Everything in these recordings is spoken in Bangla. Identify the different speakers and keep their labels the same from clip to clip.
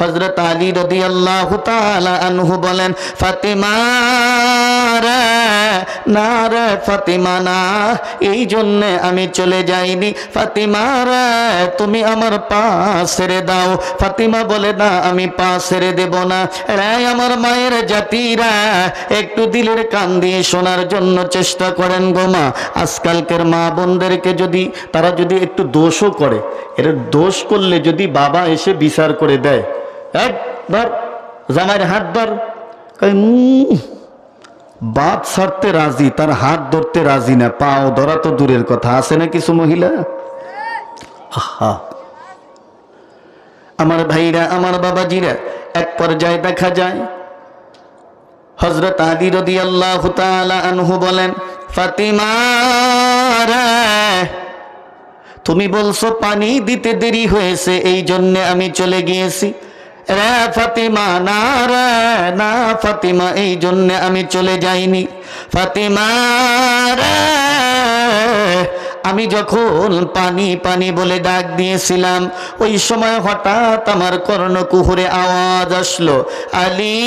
Speaker 1: হজরত আলী রদি আল্লাহ আনহু বলেন, ফাতিমা না রে ফাতিমা না, এই জন্যে আমি চলে যাইনি। ফাতিমা রে, তুমি আমার পা ছেড়ে দাও। ফাতিমা বলে, না, আমি পা ছেড়ে দেব না। রে আমার মায়ের জাতিরা। একটু দিলের কান দিয়ে শোনার জন্য চেষ্টা করেন গোমা আজকালকের মা বোনদেরকে যদি, তারা যদি একটু দোষও করে, এর দোষ করলে যদি বাবা এসে বিচার করে দেয় এক ধর জামাইয়ের হাত ধর। বাপ ছাড়তে রাজি, তার হাত ধরতে রাজি না, পাও ধরা তো দূরের কথা, আছে না কিছু মহিলা? আহা। আমার ভাইরা, আমার বাবাজিরা, এক পর্যায়ে দেখা যায় হজরত আলী রদি আল্লাহ আনহু বলেন, ফাতিমা তুমি বলছো পানি দিতে দেরি হয়েছে, এই জন্যে আমি চলে গিয়েছি। রে ফাতিমা না রে না ফাতিমা এই জন্যে আমি চলে যাইনি। ফাতিমা রে। আমি যখন পানি পানি বলে ডাক দিয়েছিলাম, ওই সময় হঠাৎ আমার কর্ণকুহুরে আওয়াজ আসলো, আলী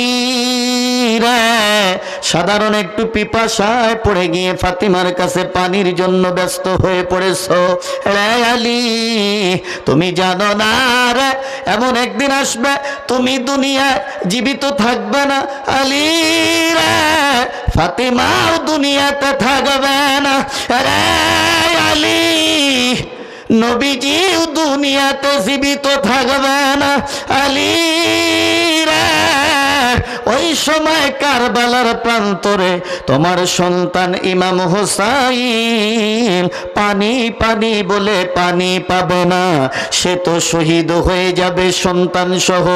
Speaker 1: সাধারণ একটু পিপাসায় পড়ে গিয়ে ফাতিমার কাছে পানির জন্য ব্যস্ত হয়ে পড়েছ। রে আলী, তুমি জানো না রে, এমন একদিন আসবে, তুমি দুনিয়ায় জীবিত থাকবে না। আলী ফাতিমাও দুনিয়াতে থাকবে না। রে আলী নবীজি দুনিয়াতে জীবিত থাকবে না। আলী রে ওই সময় কারবালার প্রান্তরে তোমার সন্তান ইমাম হোসাইন পানি পানি বলে পানি পাবে না। সে তো শহীদ হয়ে যাবে, সন্তান সহ,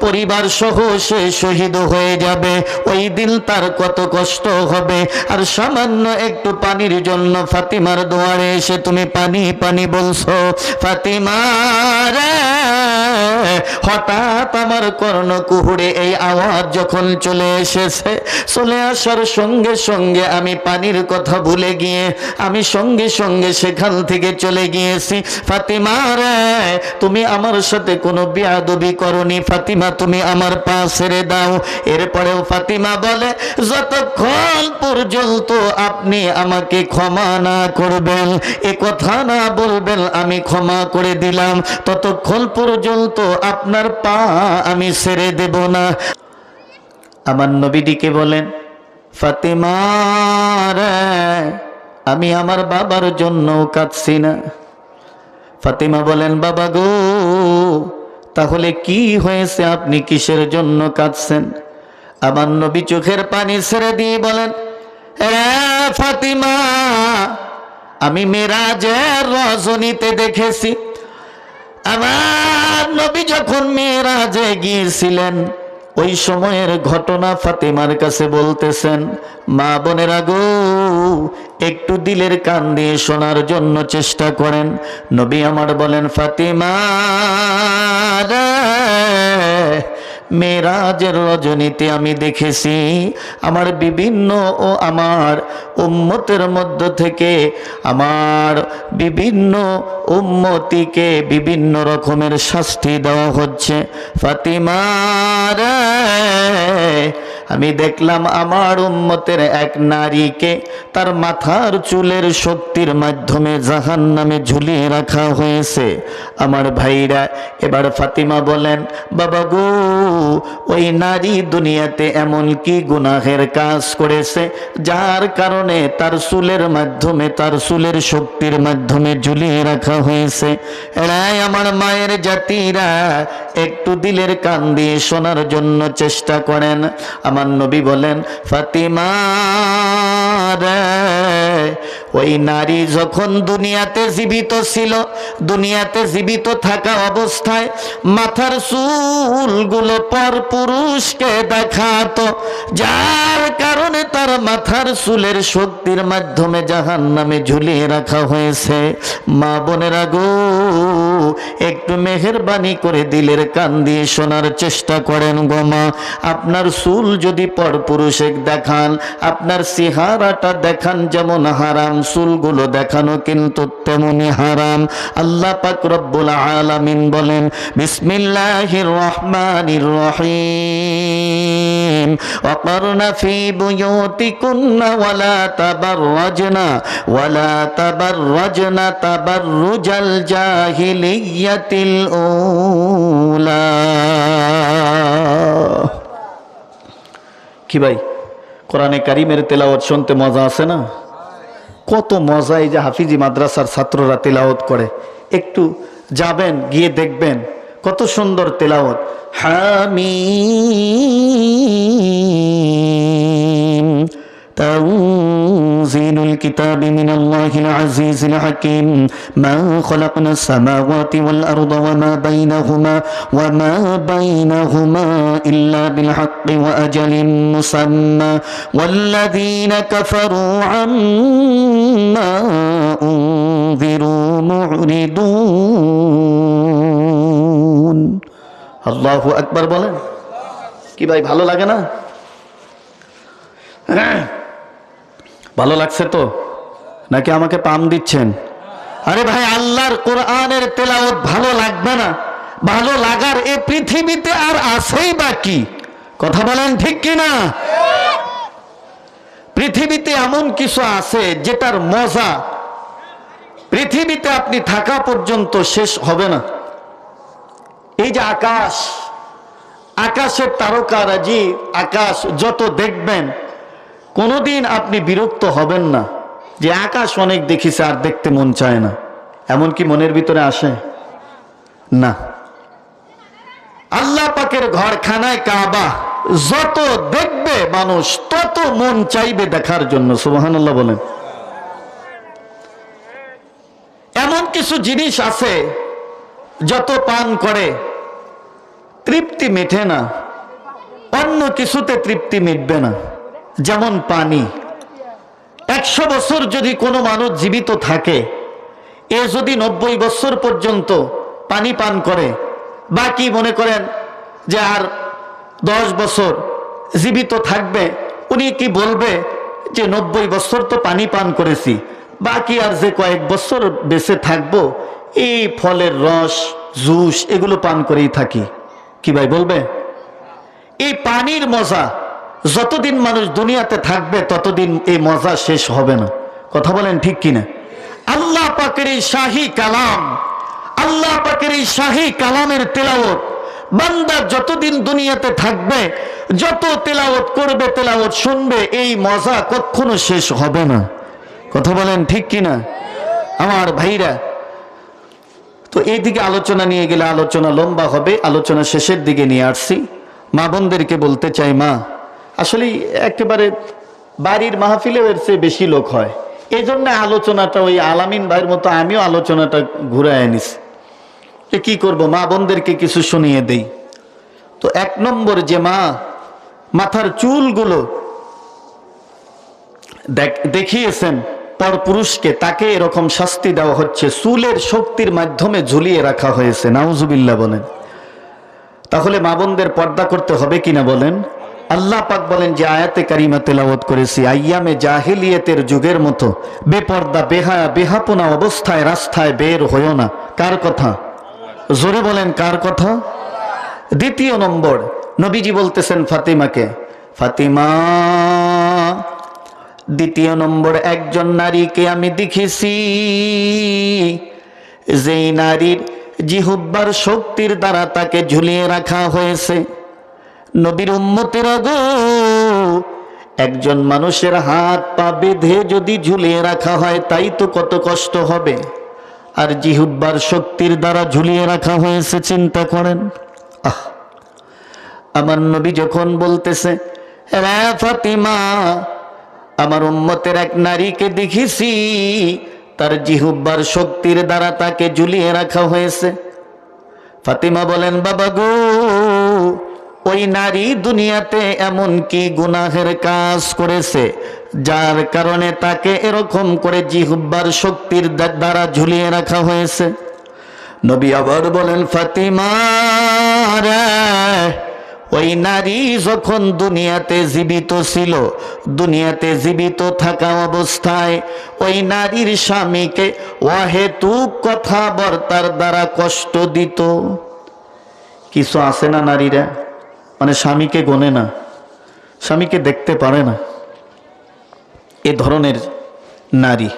Speaker 1: পরিবার সহ সে শহীদ হয়ে যাবে। ওই দিন তার কত কষ্ট হবে। আর সামান্য একটু পানির জন্য ফাতিমার দুয়ারে এসে তুমি পানি পানি বলছো ফাতিমার হঠাৎ আমার কর্ণকুহুরে এই আওয়াজ যখন চলে এসেছে, চলে আসার সঙ্গে সঙ্গে আমি পানির কথা ভুলে গিয়ে, আমি সঙ্গে সঙ্গে সেখান থেকে চলে গিয়েছি। ফাতিমা রে, তুমি আমার সাথে কোনো বিয়াদবি করনি। ফাতিমা, তুমি আমার পা ছেড়ে দাও। এরপরেও ফাতিমা বলে, যতক্ষণ পর্যন্ত আপনি আমাকে ক্ষমা না করবেন, এ কথা না বলবেন আমি ক্ষমা করে দিলাম। ততক্ষণ পর্যন্ত আপনার পা আমি ছেড়ে দেব না। আমার নবীটিকে বলেন ফাতেমা রে, আমি আমার বাবার জন্য কাঁদছি না। ফাতেমা বলেন বাবা গো তাহলে কি হয়েছে? আপনি কিসের জন্য কাঁদছেন? আমার নবী চোখের পানি ছেড়ে দিয়ে বলেন "এ ফাতিমা আমি মেরাজের রজনীতে দেখেছি। আমার নবী যখন মেয়েরাজে গিয়েছিলেন ওই সময়ের ঘটনা ফাতেমার কাছে বলতেছেন, মা বোনের গো, একটু দিলের কান দিয়ে শোনার জন্য চেষ্টা করেন। নবী আমার বলেন, ফাতিমা মেয়েরাজের রজনীতে আমি দেখেছি, আমার বিভিন্ন ও আমার উম্মতের মধ্য থেকে আমার বিভিন্ন উম্মতিকে বিভিন্ন রকমের শাস্তি দেওয়া হচ্ছে। ফাতিমা রে, আমি দেখলাম আমার উম্মতের এক নারীকে তার মাথার চুলের শক্তির মাধ্যমে জাহান নামে ঝুলিয়ে রাখা হয়েছে। আমার ভাইরা এবার ফাতিমা বলেন বাবা গো ওই নারী দুনিয়াতে এমন কি গুনাহের কাজ করেছে যার কারণে তার চুলের মাধ্যমে, তার চুলের শক্তির মাধ্যমে ঝুলিয়ে রাখা হয়েছে। এরাই আমার মায়ের জাতিরা। একটু দিলের কান দিয়ে শোনার জন্য চেষ্টা করেন। আমার নবী বলেন, ফাতিমা ওই নারী যখন দুনিয়াতে জীবিত ছিল, দুনিয়াতে জীবিত থাকা অবস্থায় মাথার চুলগুলো পর পুরুষকে দেখাতো। যার কারণে তার মাথার চুলের শক্তির মাধ্যমে জাহান নামে ঝুলিয়ে রাখা হয়েছে। মা বোনেরা গো, একটু মেহরবানি করে দিলের কান দিয়ে শোনার চেষ্টা করেন গোমা আপনার চুল যদি পরপুরুষে দেখান, আপনার সিহারাটা দেখান যেমন হারাম, চুলগুলো দেখানো কিন্তু তেমনি হারাম। আল্লাহ পাক রব্বুল আলামিন বলেন, বিসমিল্লাহির রহমানির রহিম। অপর্ণা ফি বুয়তিকুন্না ওয়ালা تبرجن ولا تبرجن تبرج الجاهلية الأولى কি ভাই কোরআনে কারিমের তেলাওয়াত শুনতে মজা আছে না কত মজা এই যে হাফিজি মাদ্রাসার ছাত্ররা তেলাওয়াত করে একটু যাবেন গিয়ে দেখবেন কত সুন্দর তেলাওয়াত হামিম تنزيل الكتاب من الله العزيز الحكيم ما خلقنا السماوات والأرض وما بينهما وما بينهما إلا بالحق وأجل مسمى والذين كفروا عما أنذروا معرضون الله أكبر বলেন কি ভাই ভালো লাগে না ভালো লাগছে তো? নাকি আমাকে পাম দিচ্ছেন? আরে ভাই, আল্লাহর কোরআনের তেলাওয়াত ভালো লাগবে না। ভালো লাগার এ পৃথিবীতে আর আছেই বা কি? কথা বলেন ঠিক কি না? পৃথিবীতে এমন কিছু আছে যেটার মজা পৃথিবীতে আপনি থাকা পর্যন্ত শেষ হবে না। এই যে আকাশ, আকাশের তারকারাজি আকাশ যত দেখবেন কোনোদিন আপনি বিরক্ত হবেন না যে আকাশ অনেক দেখিছে আর দেখতে মন চায় না। এমন কি মনের ভিতরে আসে? না। আল্লাহ পাকের ঘরখানায় কাবা যত দেখবে মানুষ, তত মন চাইবে দেখার জন্য, সুবহানাল্লাহ বলেন। এমন কিছু জিনিস আছে, যত পান করে, তৃপ্তি মেটে না, অন্য কিছুতে তৃপ্তি মিটবে না। যেমন পানি। একশো বছর যদি কোনো মানুষ জীবিত থাকে, এ যদি নব্বই বছর পর্যন্ত পানি পান করে, বাকি মনে করেন যে আর দশ বছর জীবিত থাকবে, উনি কি বলবে যে নব্বই বছর তো পানি পান করেছি, বাকি আর যে কয়েক বছর বেঁচে থাকব, এই ফলের রস, জুস এগুলো পান করেই থাকি। কি ভাই বলবে? এই পানির মজা যতদিন মানুষ দুনিয়াতে থাকবে, ততদিন এই মজা শেষ হবে না। কথা বলেন ঠিক কিনা? আল্লাহ পাকের এই শাহী কালাম, আল্লাহ পাকের এই শাহী কালামের তেলাওত বান্দা যতদিন দুনিয়াতে থাকবে, যত তেলাওত করবে তেলাওত শুনবে, এই মজা কখনো শেষ হবে না। কথা বলেন ঠিক কিনা? আমার ভাইরা, তো এই দিকে আলোচনা নিয়ে গেলে আলোচনা লম্বা হবে, আলোচনা শেষের দিকে নিয়ে আসছি। মা বোনদেরকে বলতে চাই, মা আসলে একেবারে বাড়ির মাহফিলেও এর চেয়ে বেশি লোক হয়। এই জন্য আলোচনাটা ওই আলামিন ভাইয়ের মতো আমিও আলোচনাটা ঘুরে আনিস। যে কি করব, মা বোনদেরকে কিছু শুনিয়ে দেই। তো এক নম্বর যে মা, মাথার চুলগুলো দেখ- দেখিয়েছেন পরপুরুষকে তাকে এরকম শাস্তি দেওয়া হচ্ছে। চুলের শক্তির মাধ্যমে ঝুলিয়ে রাখা হয়েছে, নাউজুবিল্লাহ বলেন। তাহলে মা বোনদের পর্দা করতে হবে কিনা বলেন? আল্লাহ পাক বলেন যে আয়াতে কারিমা তেলাওয়াত করেছি, আইয়ামে জাহিলিয়তের যুগের মতো। বেপর্দা বেহায়া বেহাপনা অবস্থায়, রাস্তায় বের হইও না। কার কথা? জোরে বলেন, কার কথা? দ্বিতীয় নম্বর, নবীজি বলতেছেন ফাতিমাকে, ফাতিমা, দ্বিতীয় নম্বর, একজন নারীকে আমি দেখেছি, যেই নারীর জিহুব্বার শক্তির দ্বারা তাকে ঝুলিয়ে রাখা হয়েছে। নবীর উম্মতের গো, একজন মানুষের হাত পা বেঁধে যদি ঝুলিয়ে রাখা হয়, তাই তো কত কষ্ট হবে। আর জিহুব্বার শক্তির দ্বারা ঝুলিয়ে রাখা হয়েছে, চিন্তা করেন। আহ, আমার নবী যখন বলতেছে, "রে ফাতিমা, আমার উম্মতের এক নারীকে দেখেছি, তার জিহুব্বার শক্তির দ্বারা তাকে ঝুলিয়ে রাখা হয়েছে। ফাতিমা বলেন, বাবা গো ওই নারী দুনিয়াতে এমন কি গুনাহের কাজ করেছে, যার কারণে তাকে এরকম করে জিহুব্বার শক্তির দ্বারা ঝুলিয়ে রাখা হয়েছে? নবী আবার বলেন, ফাতিমা ওই নারী যখন দুনিয়াতে জীবিত ছিল, দুনিয়াতে জীবিত থাকা অবস্থায় ওই নারীর স্বামীকে অহেতুক কথাবার্তার দ্বারা কষ্ট দিত। কিছু আছে না নারীরা? মানে স্বামীকে গোনে না, স্বামীকে দেখতে পারে না। এ ধরনের নারী।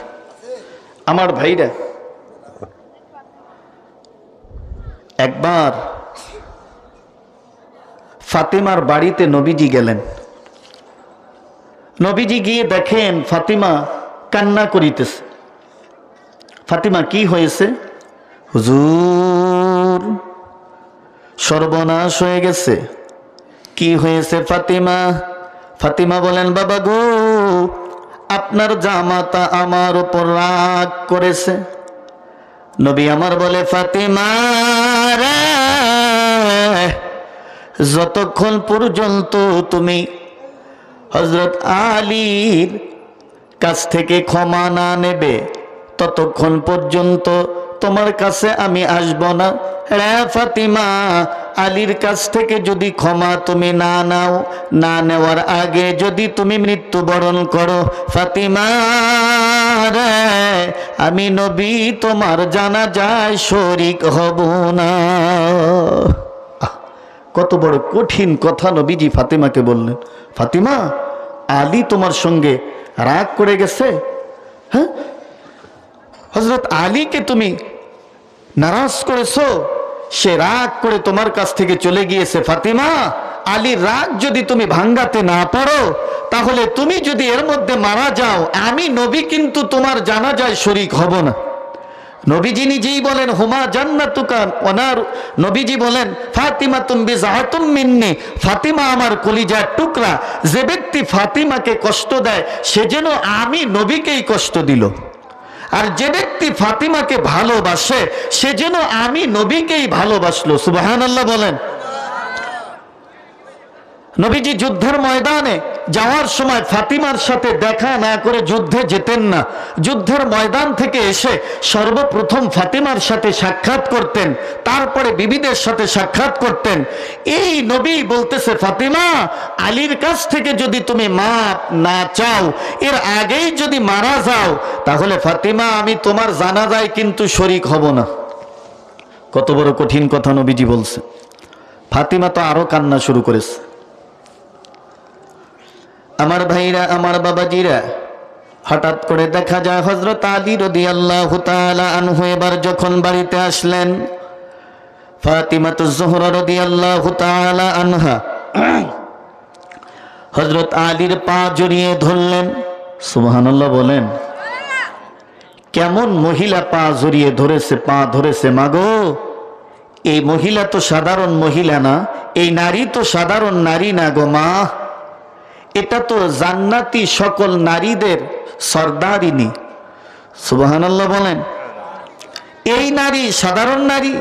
Speaker 1: আমার ভাইরা, একবার ফাতিমার বাড়িতে নবীজি গেলেন। নবীজি গিয়ে দেখেন ফাতিমা কান্না করিতেছে। ফাতিমা, কি হয়েছে? হুজুর, সর্বনাশ হয়ে গেছে। কি হয়েছে ফাতিমা? ফাতিমা বলেন, বাবা গো, আপনার জামাতা আমার উপর রাগ করেছে। নবী আমার বলে, ফাতিমা যতক্ষণ পর্যন্ত তুমি হজরত আলীর কাছ থেকে ক্ষমা না নেবে, ততক্ষণ পর্যন্ত তোমার কাছে আমি আসব না। রে ফাতিমা, আলীর কাছ থেকে যদি ক্ষমা তুমি না নাও, না নেওয়ার আগে যদি তুমি মৃত্যুবরণ করো। ফাতিমা, রে, আমি নবী, তোমার জানা যায় শরিক হব না। কত বড় কঠিন কথা নবীজি ফাতিমাকে বললেন। ফাতিমা, আলী তোমার সঙ্গে রাগ করে গেছে? হ্যাঁ হজরত আলীকে তুমি নারাজ করেছ, সে রাগ করে তোমার কাছ থেকে চলে গিয়েছে ফাতিমা। আলীর রাগ যদি তুমি ভাঙ্গাতে না পারো, তাহলে তুমি যদি এর মধ্যে মারা যাও, আমি নবী কিন্তু তোমার জানা যায় শরিক হব না। নবীজি নিজেই বলেন, হুমা জান্নাতুকান ওনার নবীজি বলেন ফাতিমা তুমি জাহাতুম মিন্নি। ফাতিমা আমার কলিজার টুকরা। যে ব্যক্তি ফাতিমাকে কষ্ট দেয়, সে যেন আমি নবীকেই কষ্ট দিল। আর যে ব্যক্তি ফাতিমাকে ভালোবাসে সে যেন আমি নবীকেই ভালোবাসলো। সুবাহান আল্লাহ বলেন। নবীজি যুদ্ধের ময়দানে যাওয়ার সময় ফাতিমার সাথে দেখা না করে যুদ্ধে যেতেন না। যুদ্ধের ময়দান থেকে এসে সর্বপ্রথম ফাতিমার সাথে সাক্ষাৎ করতেন, তারপরে বিবিদের সাথে সাক্ষাৎ করতেন। এই নবী বলতেছে, ফাতিমা, আলীর কাছ থেকে যদি তুমি মাপ না চাও, এর আগেই যদি মারা যাও, তাহলে ফাতিমা, আমি তোমার জানাজায় কিন্তু শরিক হব না। কত বড় কঠিন কথা নবীজি বলছে। ফাতিমা তো আরও কান্না শুরু করেছে। আমার ভাইরা, আমার বাবাজিরা, হঠাৎ করে দেখা যায় হজরত আলী রদি আল্লাহ আনহু এবার যখন বাড়িতে আসলেন ফাতিমা তো জোহরা রদি আল্লাহ আনহা হজরত আলীর পা জড়িয়ে ধরলেন। সুবহানাল্লাহ বলেন, কেমন মহিলা পা জড়িয়ে ধরেছে, পা ধরেছে মাগো? এই মহিলা তো সাধারণ মহিলা না, এই নারী তো সাধারণ নারী না গো মা। এটা তো জান্নাতি সকল নারীদের সর্দারিনী। সুবহানাল্লাহ বলেন, এই নারী সাধারণ নারী?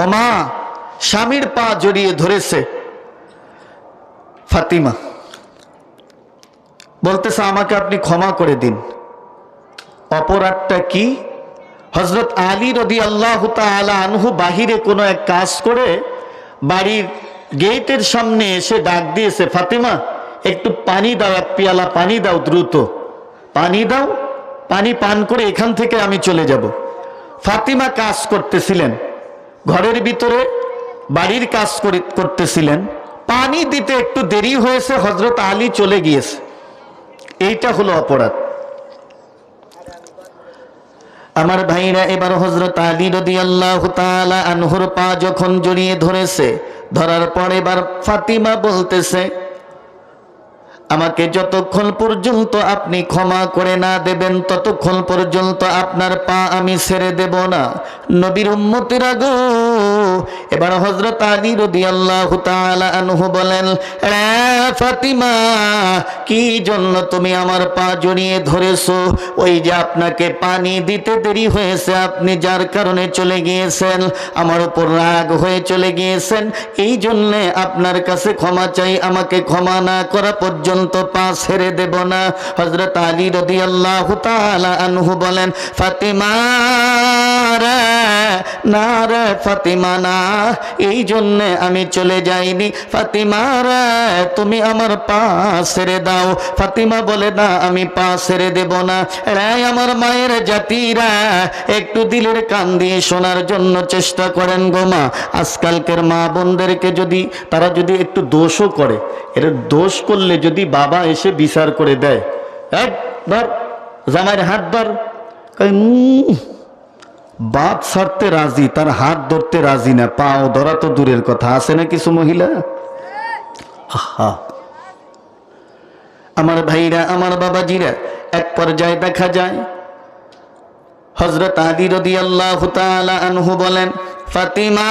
Speaker 1: ও মা স্বামীর পা জড়িয়ে ধরেছে ফাতিমা। বলতেছে, আমাকে আপনি ক্ষমা করে দিন। অপরাধটা কি? হজরত আলী রদি আল্লাহ আলা আনহু বাহিরে কোনো এক কাজ করে বাড়ির গেটের সামনে এসে ডাক দিয়েছে, ফাতিমা একটু পানি দাও, এক পেয়ালা পানি দাও দ্রুত। পানি দাও, পানি পান করে এখান থেকে আমি চলে যাব। ফাতিমা কাজ করতেছিলেন। ঘরের ভিতরে বাড়ির কাজ করে- করতেছিলেন। পানি দিতে একটু দেরি হয়েছে হজরত আলী চলে গিয়েছে। এইটা হলো অপরাধ। আমার ভাইরা, এবার হজরত আলী রদি আল্লাহ আনহুর পা যখন জড়িয়ে ধরেছে, ধরার পর এবার ফাতিমা বলতেছে আমাকে যতক্ষণ পর্যন্ত আপনি ক্ষমা করে না দেবেন, ততক্ষণ পর্যন্ত আপনার পা আমি ছেড়ে দেব না। নবীর উম্মতিরা গো এবার হজরত আলী রদি আল্লাহ আনহু বলেন ফাতিমা, কি জন্য তুমি আমার পা জড়িয়ে ধরেছো? ওই যে আপনাকে পানি দিতে দেরি হয়েছে, আপনি যার কারণে চলে গিয়েছেন, আমার উপর রাগ হয়ে চলে গিয়েছেন, এই জন্যে আপনার কাছে ক্ষমা চাই, আমাকে ক্ষমা না করা পর্যন্ত পর্যন্ত পা ছেড়ে দেব না। হজরত আলী রদি আল্লাহ আনহু বলেন, ফাতিমা না রে ফাতিমা না, এই জন্যে আমি চলে যাইনি। ফাতিমা রে, তুমি আমার পা ছেড়ে দাও। ফাতিমা বলে, না, আমি পা ছেড়ে দেব না। রে আমার মায়ের জাতিরা একটু দিলের কান দিয়ে শোনার জন্য চেষ্টা করেন গো মা। আজকালকের মা বোনদেরকে যদি, তারা যদি একটু দোষও করে এর দোষ করলে যদি বাবা এসে বিচার করে দেয় একবার জামাইয়ের হাত ধর। বাপ ছাড়তে রাজি, তার হাত ধরতে রাজি না, পাও ধরা তো দূরের কথা, আছে না কিছু মহিলা? আমার ভাইরা, আমার বাবাজিরা, এক পর্যায়ে দেখা যায় হজরত আলী রদি আল্লাহ আনহু বলেন, ফাতিমা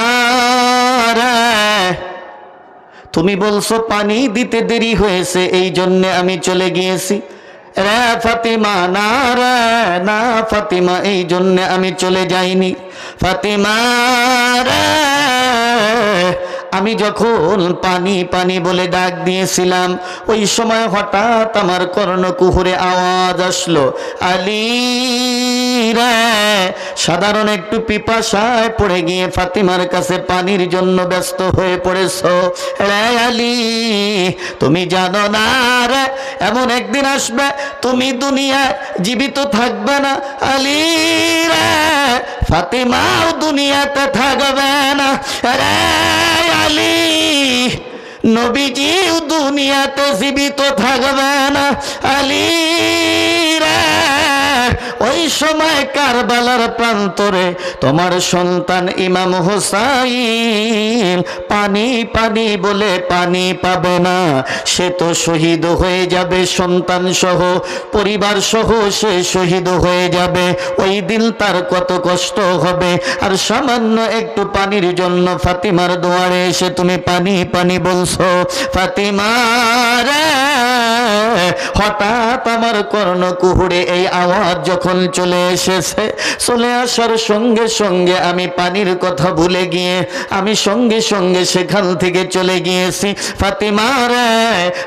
Speaker 1: তুমি বলছো পানি দিতে দেরি হয়েছে, এই জন্য আমি চলে গিয়েছি। রে ফাতিমা, না রে, না ফাতিমা, এই জন্য আমি চলে যাইনি। ফাতিমা, রে আমি যখন পানি পানি বলে ডাক দিয়েছিলাম, ওই সময় হঠাৎ আমার কর্ণকুহুরে আওয়াজ আসলো, আলী সাধারণ একটু পিপাসায় পড়ে গিয়ে ফাতিমার কাছে পানির জন্য ব্যস্ত হয়ে পড়েছ। রে আলী, তুমি জানো না রে, এমন একদিন আসবে, তুমি দুনিয়ায় জীবিত থাকবে না। আলী ফাতিমাও দুনিয়াতে থাকবে না। রে আলী নবীজিও দুনিয়াতে জীবিত থাকবে না। ওই সময় কারবালার প্রান্তরে তোমার সন্তান ইমাম হোসাইন, পানি পানি বলে পানি পাবে না। সে তো শহীদ হয়ে যাবে সন্তান সহ, পরিবার সহ সে শহীদ হয়ে যাবে। ওই দিন তার কত কষ্ট হবে। আর সামান্য একটু পানির জন্য ফাতিমার দুয়ারে এসে তুমি পানি পানি বলছো ফাতিমার হঠাৎ আমার কর্ণ কুহুরে এই আওয়াজ যখন চলে এসেছে। চলে আসার সঙ্গে সঙ্গে আমি পানির কথা ভুলে গিয়ে আমি সঙ্গে সঙ্গে সেখান থেকে চলে গিয়েছি। ফাতিমা রে,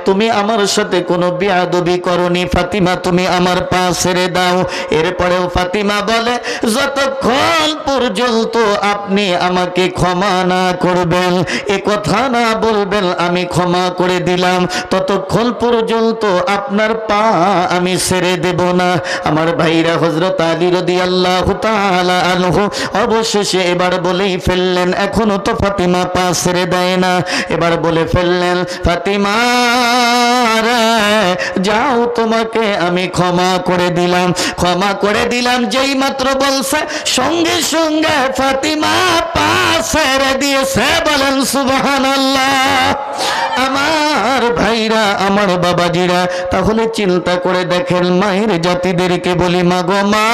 Speaker 1: তুমি আমার সাথে কোনো বিয়াদবি করনি। ফাতিমা, তুমি আমার পা ছেড়ে দাও। এরপরেও ফাতিমা বলে, যতক্ষণ পর্যন্ত আপনি আমাকে ক্ষমা না করবেন, এ কথা না বলবেন আমি ক্ষমা করে দিলাম। ততক্ষণ পর্যন্ত আপনার পা আমি ছেড়ে দেব না। আমার ভাইরা হজরত আলী রদি আল্লাহ আনহু অবশেষে এবার বলেই ফেললেন, এখনও তো ফাতিমা পা ছেড়ে দেয় না। এবার বলে ফেললেন, ফাতিমা যাও তোমাকে আমি ক্ষমা করে দিলাম। ক্ষমা করে দিলাম যেই মাত্র বলছে, সঙ্গে সঙ্গে ফাতিমা পা ছেড়ে দিয়েছে, বলেন সুবহান আমার ভাইরা, আমার বাবাজিরা, তাহলে চিন্তা করে দেখেন, মায়ের জাতিদেরকে বলি, মাগো মা,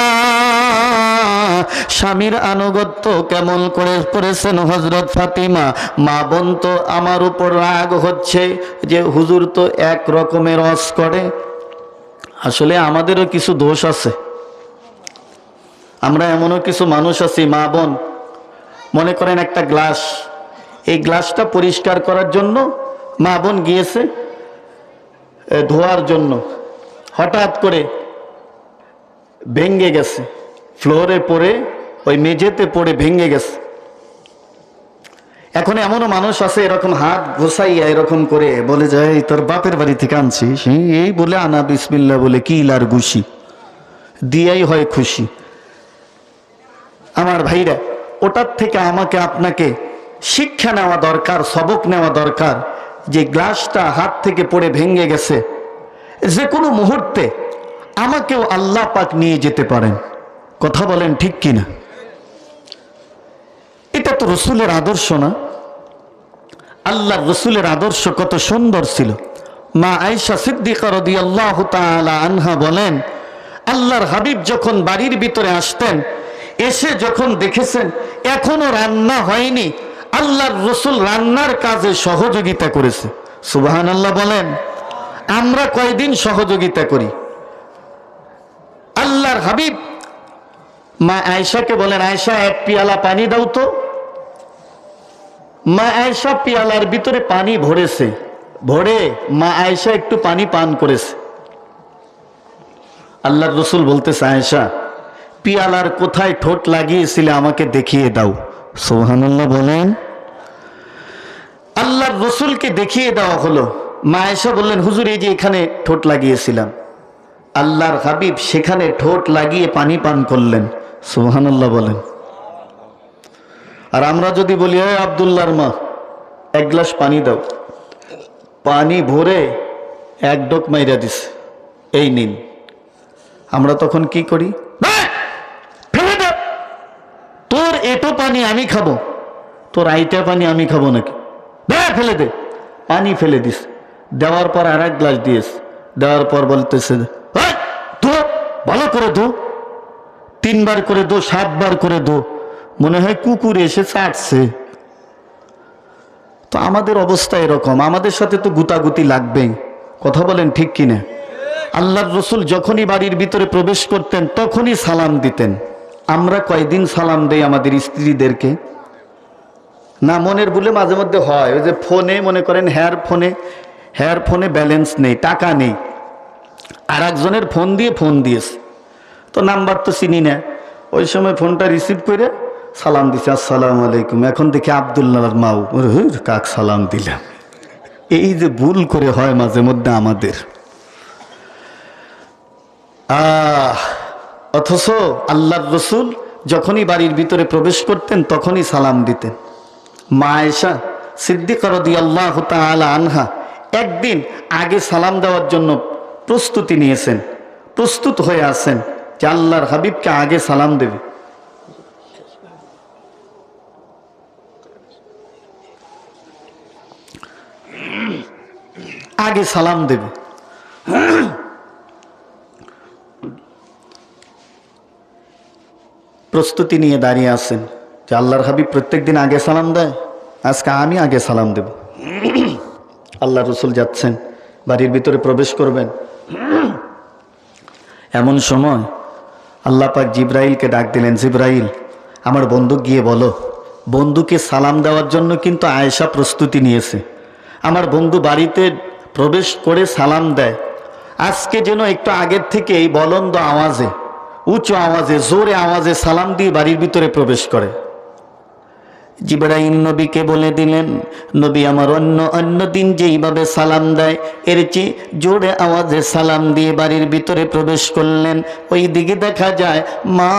Speaker 1: স্বামীর আনুগত্য কেমন করে করেছেন হজরত ফাতিমা? মা বোন তো আমার উপর রাগ হচ্ছে যে হুজুর তো এক রকমের রস করে। আসলে আমাদেরও কিছু দোষ আছে। আমরা এমনও কিছু মানুষ আছি, মা বোন। মনে করেন একটা গ্লাস। এই গ্লাসটা পরিষ্কার করার জন্য মা বোন গিয়েছে ধোয়ার জন্য। হঠাৎ করে ভেঙ্গে গেছে। ফ্লোরে পড়ে, ওই মেঝেতে পড়ে ভেঙ্গে গেছে। এখন এমনও মানুষ আছে, এরকম হাত ঘোসাইয়া এরকম করে বলে যায় "এই তোর বাপের বাড়ি থেকে আনছিস? এই এই বলে আনা বিসমিল্লা বলে কিল আর ঘুষি দিয়াই হয় খুশি। আমার ভাইরা, ওটার থেকে আমাকে আপনাকে শিক্ষা নেওয়া দরকার, সবক নেওয়া দরকার যে গ্লাসটা হাত থেকে পড়ে ভেঙে গেছে। যে কোনো মুহূর্তে আমাকেও আল্লাহ পাক নিয়ে যেতে পারেন। কথা বলেন ঠিক কিনা? এটা তো রসুলের আদর্শ না। আল্লাহর রসুলের আদর্শ কত সুন্দর ছিল। মা আয়সা সিদ্দিকা রদি আল্লাহ আনহা বলেন, আল্লাহর হাবিব যখন বাড়ির ভিতরে আসতেন, এসে যখন দেখেছেন, এখনও রান্না হয়নি, আল্লাহর রসুল রান্নার কাজে সহযোগিতা করেছে। সুবাহান আল্লাহ বলেন, আমরা কয়দিন সহযোগিতা করি? আল্লাহর হাবিব, মা আয়সাকে বলেন আয়সা এক পিয়ালা পানি দাও তো। মা আয়সা পিয়ালার ভিতরে পানি ভরেছে। ভরে মা আয়েশা একটু পানি পান করেছে। আল্লাহর রসুল বলতেছে, আয়েশা, পিয়ালার কোথায় ঠোঁট লাগিয়েছিলে আমাকে দেখিয়ে দাও। সোহানুল্লাহ বলেন। আল্লাহর রসুলকে দেখিয়ে দেওয়া হলো। মা আয়েশা বললেন, হুজুর, এই যে এখানে ঠোঁট লাগিয়েছিলাম। আল্লাহর হাবিব সেখানে ঠোঁট লাগিয়ে পানি পান করলেন। সুবহানাল্লাহ বলেন। আর আমরা যদি বলি হয় আবদুল্লাহর মা এক গ্লাস পানি দাও। পানি ভরে এক ডোক মাইরা দিস। এই নিন। আমরা তখন কি করি? "না, তোর এটো পানি আমি খাব। তোর আইটা পানি আমি খাব নাকি? ফেলে দে। পানি ফেলে দিস। দেওয়ার পর আর এক গ্লাস দিয়েস। দেওয়ার পর বলতেছে "এই, ধো ভালো করে ধো। তিনবার করে দো সাতবার করে দো মনে হয় কুকুর এসে চাটছে তো আমাদের অবস্থা এরকম। আমাদের সাথে তো গুতাগুতি লাগবেই। কথা বলেন ঠিক কিনা? আল্লাহর রসুল যখনই বাড়ির ভিতরে প্রবেশ করতেন, তখনই সালাম দিতেন। আমরা কয়দিন সালাম দেই আমাদের স্ত্রীদেরকে? না, মনের ভুলে মাঝে মধ্যে হয়। ওই যে ফোনে মনে করেন, হেয়ার ফোনে হেয়ার ফোনে ব্যালেন্স নেই, টাকা নেই। আর একজনের ফোন দিয়ে ফোন দিয়েছে। তো নাম্বার তো চিনি না। ওই সময় ফোনটা রিসিভ করে সালাম দিছে, আসসালামু আলাইকুম, এখন দেখি আবদুল্লাহর মাও। কাক সালাম দিলাম এই যে ভুল করে হয় মাঝে মধ্যে আমাদের। আহ, অথচ আল্লাহর রসুল যখনই বাড়ির ভিতরে প্রবেশ করতেন, তখনই সালাম দিতেন। মা আয়েশা সিদ্দিক রদি আল্লাহ আনহা একদিন আগে সালাম দেওয়ার জন্য প্রস্তুতি নিয়েছেন, প্রস্তুত হয়ে আছেন যে আল্লাহর হাবিবকে আগে সালাম দেবে। আগে সালাম দেবে। প্রস্তুতি নিয়ে দাঁড়িয়ে আছেন যে আল্লাহর হাবিব প্রত্যেক দিন আগে সালাম দেয়, আজকে আমি আগে সালাম দেব। আল্লাহ রসুল যাচ্ছেন, বাড়ির ভিতরে প্রবেশ করবেন। এমন সময় আল্লাহ পাক জিব্রাইলকে ডাক দিলেন, জিব্রাইল, আমার বন্ধু গিয়ে বলো। বন্ধুকে সালাম দেওয়ার জন্য কিন্তু আয়েশা প্রস্তুতি নিয়েছে। আমার বন্ধু বাড়িতে প্রবেশ করে সালাম দেয়। আজকে যেন একটু আগের থেকে এই বলন্দ আওয়াজে, উঁচু আওয়াজে, জোরে আওয়াজে সালাম দিয়ে বাড়ির ভিতরে প্রবেশ করে। জিব্রাইল নবীকে বলে দিলেন, নবী আমার অন্য অন্য দিন যেইভাবে সালাম দেয়, এর চেয়ে জোরে আওয়াজে সালাম দিয়ে বাড়ির ভিতরে প্রবেশ করলেন। ওই দিকে দেখা যায়, মা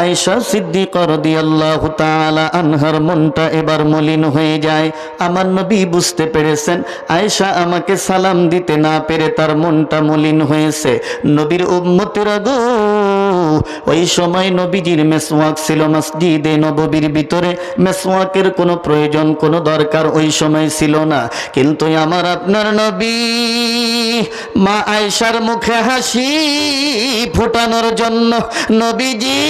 Speaker 1: আয়েশা সিদ্দিক রাদিয়াল্লাহু তাআলা আনহার মনটা এবার মলিন হয়ে যায়। আমার নবী বুঝতে পেরেছেন, আয়েশা আমাকে সালাম দিতে না পেরে তার মনটা মলিন হয়েছে। নবীর উম্মতেরা গো ওই সময় নবীজির মেসওয়াক ছিল মসজিদে নববীর ভিতরে। মেসওয়াকের কোনো প্রয়োজন, কোনো দরকার ওই সময় ছিল না। কিন্তু আমার আপনার নবী মা আয়সার মুখে হাসি ফুটানোর জন্য নবীজি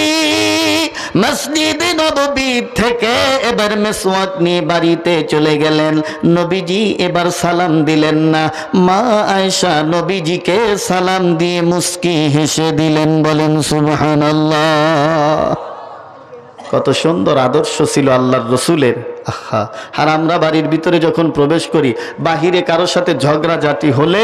Speaker 1: মসজিদে নববী থেকে এবার মেসওয়াক নিয়ে বাড়িতে চলে গেলেন। নবীজি এবার সালাম দিলেন না। মা আয়সা নবীজিকে সালাম দিয়ে মুস্কি হেসে দিলেন, বলেন, সুবহানাল্লাহ। কত সুন্দর আদর্শ ছিল আল্লাহর রসুলের। আহা, আর আমরা বাড়ির ভিতরে যখন প্রবেশ করি, বাহিরে কারোর সাথে ঝগড়া জাতি হলে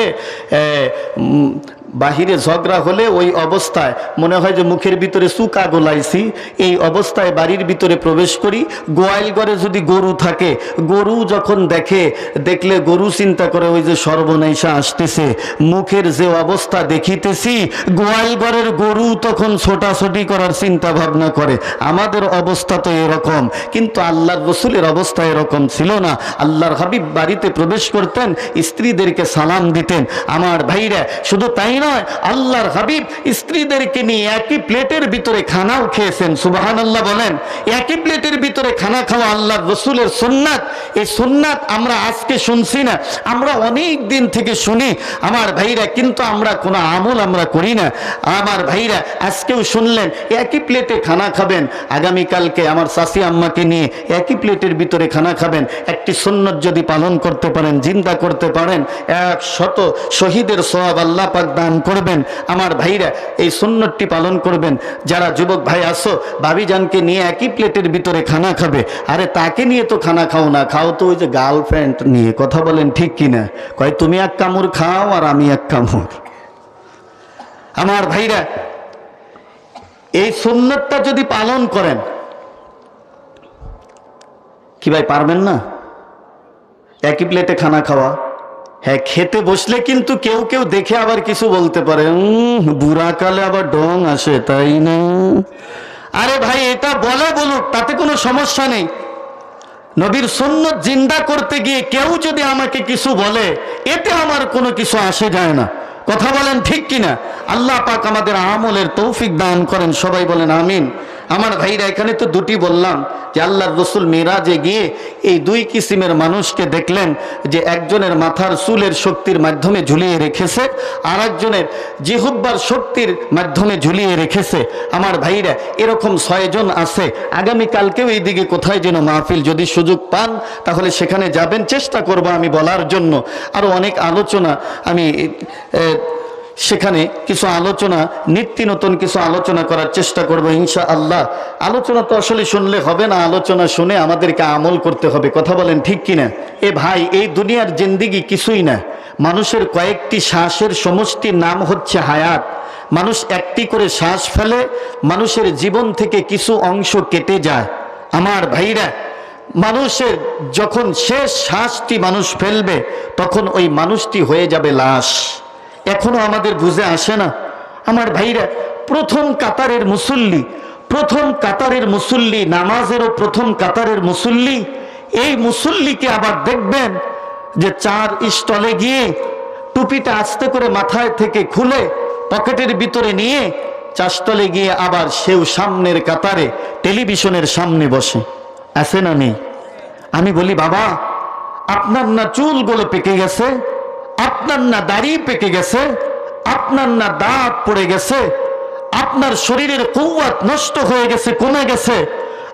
Speaker 1: বাহিরে ঝগড়া হলে ওই অবস্থায় মনে হয় যে মুখের ভিতরে সুকা গোলাইছি, এই অবস্থায় বাড়ির ভিতরে প্রবেশ করি গোয়াল ঘরে যদি গরু থাকে, গরু যখন দেখে, দেখলে গরু চিন্তা করে ওই যে সর্বনাইশা আসতেছে, মুখের যে অবস্থা দেখিতেছি গোয়াল ঘরের গরু তখন ছোটাছুটি করার চিন্তা ভাবনা করে। আমাদের অবস্থা তো এরকম। কিন্তু আল্লাহর রসুলের অবস্থা এরকম ছিল না। আল্লাহর হাবিব বাড়িতে প্রবেশ করতেন, স্ত্রীদেরকে সালাম দিতেন। আমার ভাইরা, শুধু তাই নয়, আল্লাহর হাবিব স্ত্রীদেরকে নিয়ে একই প্লেটের ভিতরে খানাও খেয়েছেন। সুবাহান আল্লাহ বলেন, একই প্লেটের ভিতরে খানা খাওয়া আল্লাহর রসুলের সুন্নাত। এই সুন্নাত আমরা আজকে শুনছি না। আমরা অনেক দিন থেকে শুনি, আমার ভাইরা, কিন্তু আমরা কোনো আমল আমরা করি না। আমার ভাইরা, আজকেও শুনলেন, একই প্লেটে খানা খাবেন আগামীকালকে আমার শাশি আম্মাকে নিয়ে একই প্লেটের ভিতরে খানা খাবেন, একটি সুন্নত যদি পালন করতে পারেন, জিন্দা করতে পারেন এক শত শহীদের সোয়াব আল্লাহ পাক দান করবেন। আমার ভাইরা, এই সুন্নতটি পালন করবেন। যারা যুবক ভাই আসো ভাবিজানকে নিয়ে একই প্লেটের ভিতরে খানা খাবে। আরে তাকে নিয়ে তো খানা খাও না, খাও তো ওই যে গার্লফ্রেন্ড নিয়ে, কথা বলেন ঠিক কিনা? কয়, তুমি এক কামড় খাও আর আমি এক কামড়। আমার ভাইরা, এই সুন্নতটা যদি পালন করেন কি ভাই পারবেন না? একই প্লেটে খানা খাওয়া। হ্যাঁ খেতে বসলে কিন্তু কেউ কেউ দেখে আবার কিছু বলতে পারে। উম, বুড়া কালে আবার ডং আসে তাই না? আরে ভাই এটা বলে বলুক তাতে কোনো সমস্যা নেই। নবীর সুন্নত জিন্দা করতে গিয়ে কেউ যদি আমাকে কিছু বলে এতে আমার কোনো কিছু আসে যায় না। কথা বলেন ঠিক কিনা? আল্লাহ পাক আমাদের আমলের তৌফিক দান করেন। সবাই বলেন আমিন। আমার ভাইরা এখানে তো দুটি বললাম। যে আল্লাহর রসুল মিরাজে গিয়ে এই দুই কিসিমের মানুষকে দেখলেন যে একজনের মাথার চুলের শক্তির মাধ্যমে ঝুলিয়ে রেখেছে আর একজনের জিহুব্বার শক্তির মাধ্যমে ঝুলিয়ে রেখেছে। আমার ভাইরা, এরকম ছয়জন আছে, আগামীকালকেও এই দিকে কোথায় যেন মাহফিল যদি সুযোগ পান, তাহলে সেখানে যাবেন, চেষ্টা করব আমি বলার জন্য। আরও অনেক আলোচনা আমি সেখানে কিছু আলোচনা, নিত্য নতুন কিছু আলোচনা করার চেষ্টা করব ইনশা আল্লাহ আলোচনা তো আসলে শুনলে হবে না, আলোচনা শুনে আমাদেরকে আমল করতে হবে, কথা বলেন ঠিক কিনা? এ ভাই, এই দুনিয়ার জিন্দিগি কিছুই না। মানুষের কয়েকটি শ্বাসের সমষ্টির নাম হচ্ছে হায়াত। মানুষ একটি করে শ্বাস ফেলে, মানুষের জীবন থেকে কিছু অংশ কেটে যায়। আমার ভাইরা, মানুষের যখন শেষ শ্বাসটি মানুষ ফেলবে, তখন ওই মানুষটি হয়ে যাবে লাশ। এখনও আমাদের বুঝে আসে না। আমার ভাইরা, প্রথম কাতারের মুসল্লি, প্রথম কাতারের মুসল্লি, নামাজেরও প্রথম কাতারের মুসল্লি, এই মুসল্লিকে আবার দেখবেন যে চার স্টলে গিয়ে টুপিটা আস্তে করে মাথায় থেকে খুলে পকেটের ভিতরে নিয়ে চাষতলে গিয়ে আবার সেও সামনের কাতারে, টেলিভিশনের সামনে বসে। আছে না নেই? আমি বলি, বাবা, আপনার না চুলগুলো পেকে গেছে? আপনার না দাড়ি পেকে গেছে, আপনার না দাঁত পড়ে গেছে, আপনার শরীরের কৌয়াত নষ্ট হয়ে গেছে, কমে গেছে।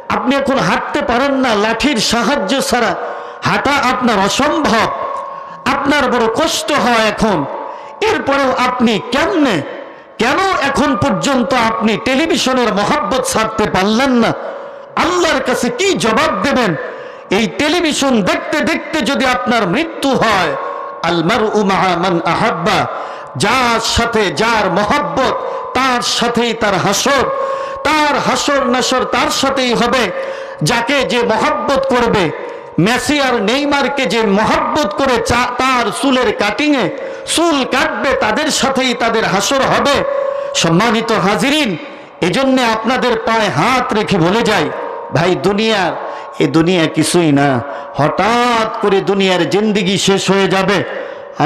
Speaker 1: আপনি এখন হাঁটতে পারেন না লাঠির সাহায্য ছাড়া। হাঁটা আপনার অসম্ভব। আপনার বড় কষ্ট হয় এখন। এরপরেও আপনি কেমনে? কেন এখন পর্যন্ত আপনি টেলিভিশনের মহাব্বত ছাড়তে পারলেন না? আল্লাহর কাছে কি জবাব দেবেন? এই টেলিভিশন দেখতে দেখতে যদি আপনার মৃত্যু হয় আলমার উমান আহাব্বা, যার সাথে যার মহাব্বত, তার সাথেই তার হাসর। তার হাসর নাসর তার সাথেই হবে, যাকে যে মহাব্বত করবে। মেসি আর নেইমারকে যে মহাব্বত করে তার চুলের কাটিংয়ে, চুল কাটবে, তাদের সাথেই তাদের হাসর হবে। সম্মানিত হাজিরিন, এজন্য আপনাদের পায়ে হাত রেখে বলে যাই, ভাই দুনিয়ার এ দুনিয়া কিছুই না। হঠাৎ করে দুনিয়ার জিন্দিগি শেষ হয়ে যাবে।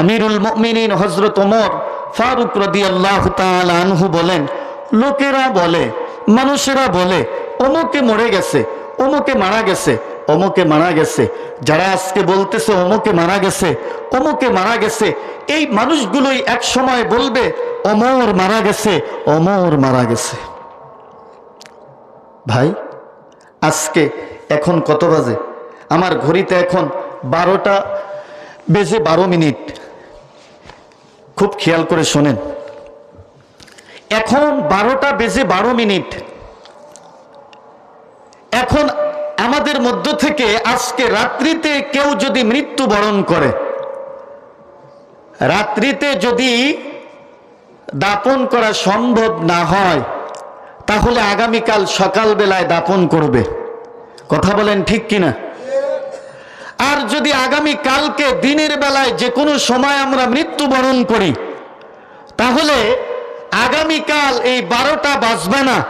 Speaker 1: আমিরুল মুমিনিন হজরত ওমর ফারুক রদি আল্লাহ আনহু বলেন, লোকেরা বলে, মানুষেরা বলে, অমুকে মরে গেছে, অমুকে মারা গেছে, অমুকে মারা গেছে। যারা আজকে বলতেছে অমুকে মারা গেছে, অমুকে মারা গেছে, এই মানুষগুলোই এক সময় বলবে, অমর মারা গেছে, অমর মারা গেছে। ভাই, আজকে এখন কত বাজে? আমার ঘড়িতে এখন বারোটা, বেজে বারো মিনিট। খুব খেয়াল করে শোনেন। এখন বারোটা, বেজে বারো মিনিট। এখন আমাদের মধ্য থেকে আজকে রাত্রিতে কেউ যদি মৃত্যুবরণ করে, রাত্রিতে যদি দাপন করা সম্ভব না হয়, তাহলে আগামীকাল সকালবেলায় দাপন করবে। কথা বলেন ঠিক কিনা? আর যদি আগামী কালকে দিনের বেলায় যে কোনো সময় আমরা মৃত্যুবরণ করি, তাহলে আগামীকাল এই বারোটা বাজবে না,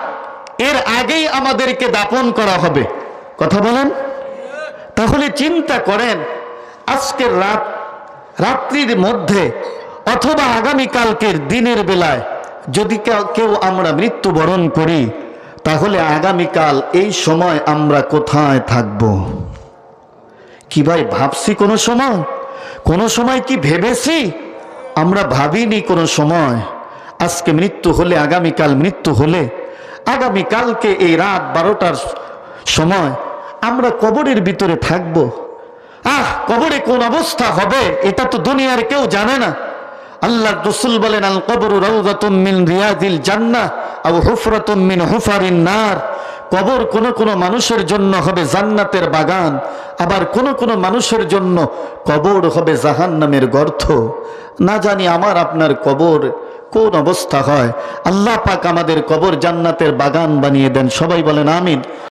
Speaker 1: এর আগেই আমাদেরকে দাপন করা হবে। কথা বলেন? তাহলে চিন্তা করেন, আজকের রাত, রাত্রির মধ্যে অথবা আগামীকালকের দিনের বেলায় যদি কেউ- কেউ আমরা মৃত্যুবরণ করি তাহলে আগামীকাল এই সময় আমরা কোথায় থাকব? কি ভাই ভাবছি কোনো সময়? কোনো সময় কি ভেবেছি? আমরা ভাবিনি কোনো সময়। আজকে মৃত্যু হলে, আগামীকাল মৃত্যু হলে, আগামীকালকে এই রাত বারোটার সময় আমরা কবরের ভিতরে থাকব। আহ, কবরে কোন অবস্থা হবে? এটা তো দুনিয়ার কেউ জানে না। আল্লাহ রসুল বলেন আল কবর মিন রিয়াদিল জান্না আবু হুফরাতুম মিন হুফারিন নার। কবর কোন কোন মানুষের জন্য হবে জান্নাতের বাগান, আবার কোন কোন মানুষের জন্য কবর হবে জাহান্নামের গর্ত। না জানি আমার আপনার কবর কোন অবস্থা হয়। আল্লাহ পাক আমাদের কবর জান্নাতের বাগান বানিয়ে দেন। সবাই বলেন, আমিন।